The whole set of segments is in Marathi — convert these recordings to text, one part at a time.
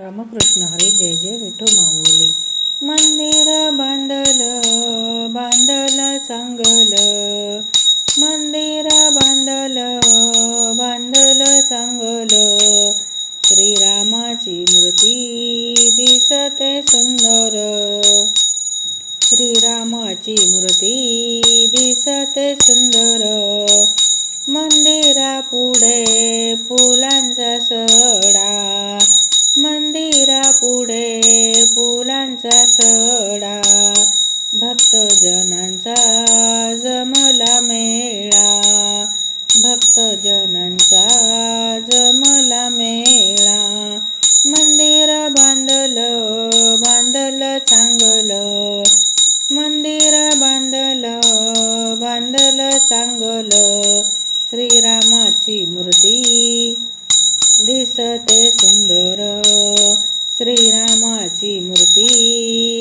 रामकृष्ण हरी जय जय विठू माऊली. मंदिर बांधल बांधल चांगल. मंदिर बांधल बांधल चांगल. श्रीरामाची मूर्ती दिसते सुंदर. श्रीरामाची मूर्ती दिसते सुंदर. मंदिरा पुढे फुलांचा सडा जनांचा सडा भक्तजनांचा जमला मेळा. भक्तजनांचा जमला मेळा. मंदिर बांधलं बांधलं चांगलं. मंदिर बांधलं बांधलं चांगलं. श्रीरामाची मूर्ती दिसते सुंदर.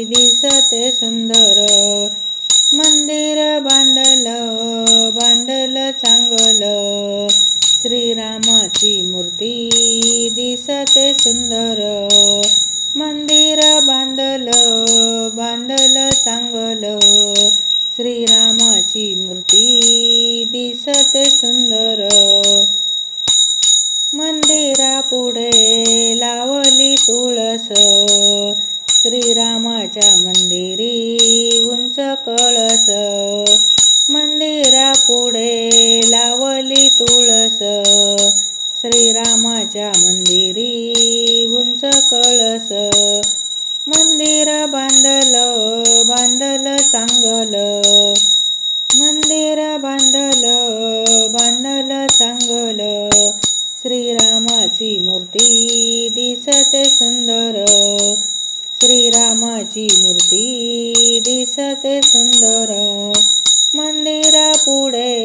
दिसत सुंदर. मंदिर बांधलं बांधलं चांगलं. श्रीरामाची मूर्ती दिसत सुंदर. मंदिर बांधलं बांधलं चांगलं. श्रीरामाची मूर्ती दिसत सुंदर. कळस मंदिरा पुढे लावली तुळस. श्रीरामाच्या मंदिरी उंच कळस मंदिर बांधल बांधल चांगल. मंदिर बांधल बांधल चांगल. श्रीरामाची मूर्ती दिसते सुंदर. श्रीरामाची मूर्ती दिसत सुंदर. मंदिरा पुढे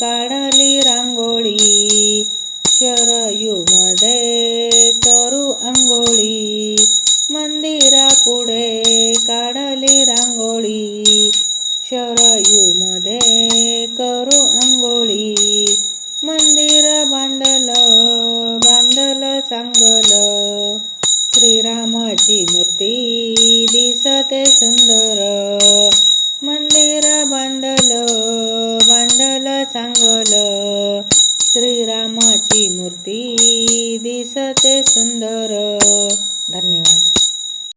काढली रांगोळी. शरयूमध्ये करू आंघोळी. मंदिरा पुढे काढली रांगोळी. शरयूमध्ये करू आंघोळी. मंदिर बांधलं बांधलं चांगलं. श्रीरामाची मूर्ती दिसते सुंदर. मंदिर बांधलं बांधलं चांगलं. श्रीरामाची मूर्ती दिसते सुंदर. धन्यवाद.